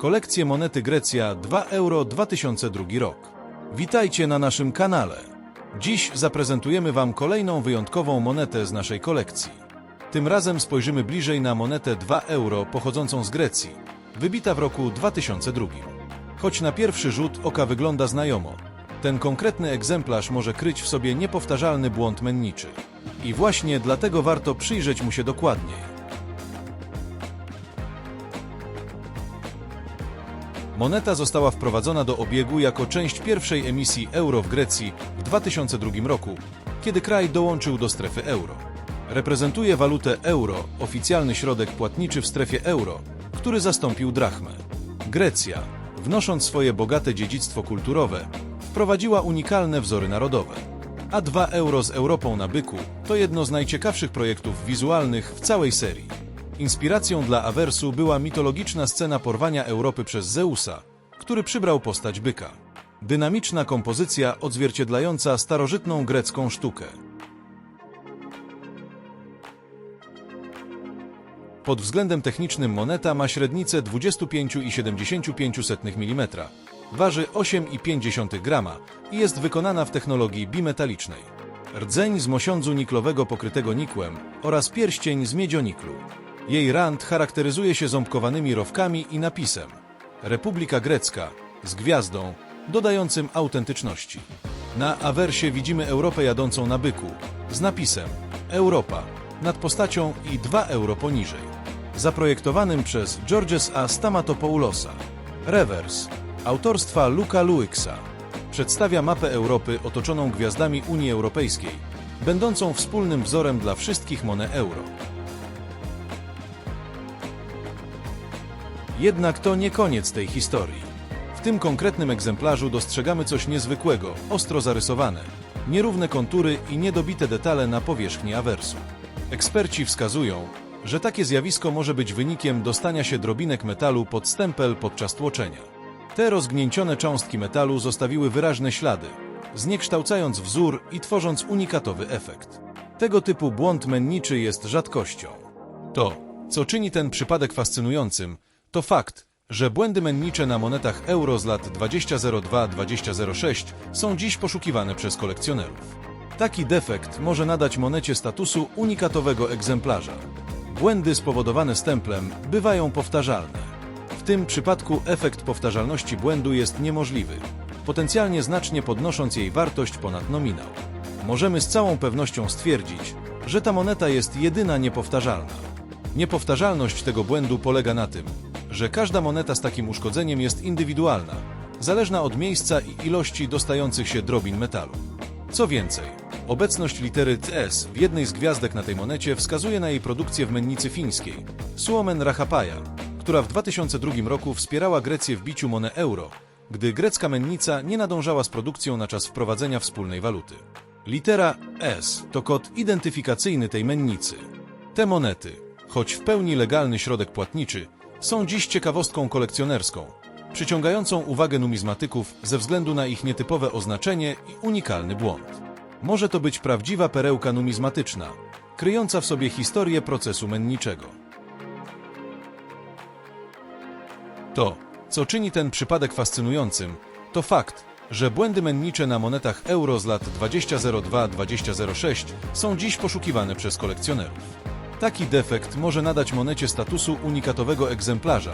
Kolekcje monety Grecja 2 euro 2002 rok. Witajcie na naszym kanale. Dziś zaprezentujemy Wam kolejną wyjątkową monetę z naszej kolekcji. Tym razem spojrzymy bliżej na monetę 2 euro pochodzącą z Grecji, wybita w roku 2002. Choć na pierwszy rzut oka wygląda znajomo, ten konkretny egzemplarz może kryć w sobie niepowtarzalny błąd menniczy. I właśnie dlatego warto przyjrzeć mu się dokładniej. Moneta została wprowadzona do obiegu jako część pierwszej emisji euro w Grecji w 2002 roku, kiedy kraj dołączył do strefy euro. Reprezentuje walutę euro, oficjalny środek płatniczy w strefie euro, który zastąpił drachmę. Grecja, wnosząc swoje bogate dziedzictwo kulturowe, wprowadziła unikalne wzory narodowe. A 2 euro z Europą na byku to jedno z najciekawszych projektów wizualnych w całej serii. Inspiracją dla Awersu była mitologiczna scena porwania Europy przez Zeusa, który przybrał postać byka. Dynamiczna kompozycja odzwierciedlająca starożytną grecką sztukę. Pod względem technicznym moneta ma średnicę 25,75 mm, waży 8,5 grama i jest wykonana w technologii bimetalicznej. Rdzeń z mosiądzu niklowego pokrytego nikłem oraz pierścień z miedzioniklu. Jej rand charakteryzuje się ząbkowanymi rowkami i napisem Republika Grecka z gwiazdą, dodającym autentyczności. Na awersie widzimy Europę jadącą na byku z napisem Europa nad postacią i 2 euro poniżej. Zaprojektowanym przez Georges A. Stamatopoulosa. Rewers autorstwa Luka Luixa przedstawia mapę Europy otoczoną gwiazdami Unii Europejskiej, będącą wspólnym wzorem dla wszystkich monet euro. Jednak to nie koniec tej historii. W tym konkretnym egzemplarzu dostrzegamy coś niezwykłego, ostro zarysowane, nierówne kontury i niedobite detale na powierzchni awersu. Eksperci wskazują, że takie zjawisko może być wynikiem dostania się drobinek metalu pod stempel podczas tłoczenia. Te rozgnięcione cząstki metalu zostawiły wyraźne ślady, zniekształcając wzór i tworząc unikatowy efekt. Tego typu błąd menniczy jest rzadkością. To, co czyni ten przypadek fascynującym, to fakt, że błędy mennicze na monetach euro z lat 2002-2006 są dziś poszukiwane przez kolekcjonerów. Taki defekt może nadać monecie statusu unikatowego egzemplarza. Błędy spowodowane stemplem bywają powtarzalne. W tym przypadku efekt powtarzalności błędu jest niemożliwy, potencjalnie znacznie podnosząc jej wartość ponad nominał. Możemy z całą pewnością stwierdzić, że ta moneta jest jedyna niepowtarzalna. Niepowtarzalność tego błędu polega na tym, że każda moneta z takim uszkodzeniem jest indywidualna, zależna od miejsca i ilości dostających się drobin metalu. Co więcej, obecność litery TS w jednej z gwiazdek na tej monecie wskazuje na jej produkcję w mennicy fińskiej, Suomen Rahapaja, która w 2002 roku wspierała Grecję w biciu monę euro, gdy grecka mennica nie nadążała z produkcją na czas wprowadzenia wspólnej waluty. Litera S to kod identyfikacyjny tej mennicy. Te monety, choć w pełni legalny środek płatniczy, są dziś ciekawostką kolekcjonerską, przyciągającą uwagę numizmatyków ze względu na ich nietypowe oznaczenie i unikalny błąd. Może to być prawdziwa perełka numizmatyczna, kryjąca w sobie historię procesu menniczego. To, co czyni ten przypadek fascynującym, to fakt, że błędy mennicze na monetach euro z lat 2002-2006 są dziś poszukiwane przez kolekcjonerów. Taki defekt może nadać monecie statusu unikatowego egzemplarza.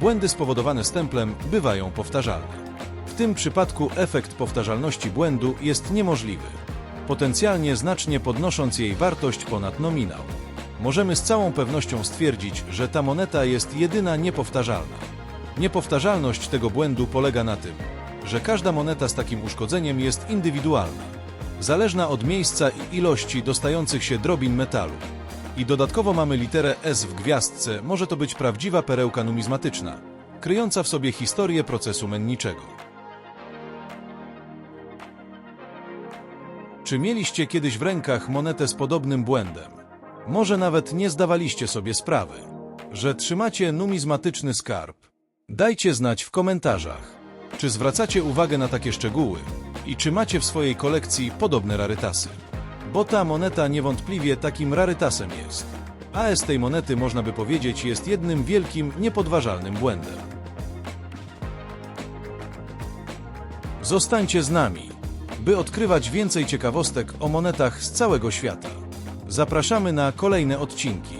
Błędy spowodowane stemplem bywają powtarzalne. W tym przypadku efekt powtarzalności błędu jest niemożliwy, potencjalnie znacznie podnosząc jej wartość ponad nominał. Możemy z całą pewnością stwierdzić, że ta moneta jest jedyna niepowtarzalna. Niepowtarzalność tego błędu polega na tym, że każda moneta z takim uszkodzeniem jest indywidualna, zależna od miejsca i ilości dostających się drobin metalu. I dodatkowo mamy literę S w gwiazdce, może to być prawdziwa perełka numizmatyczna, kryjąca w sobie historię procesu menniczego. Czy mieliście kiedyś w rękach monetę z podobnym błędem? Może nawet nie zdawaliście sobie sprawy, że trzymacie numizmatyczny skarb. Dajcie znać w komentarzach, czy zwracacie uwagę na takie szczegóły i czy macie w swojej kolekcji podobne rarytasy bo ta moneta niewątpliwie takim rarytasem jest. A z tej monety można by powiedzieć jest jednym wielkim, niepodważalnym błędem. Zostańcie z nami, by odkrywać więcej ciekawostek o monetach z całego świata. Zapraszamy na kolejne odcinki,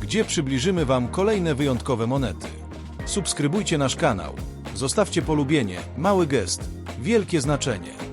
gdzie przybliżymy Wam kolejne wyjątkowe monety. Subskrybujcie nasz kanał, zostawcie polubienie, mały gest, wielkie znaczenie.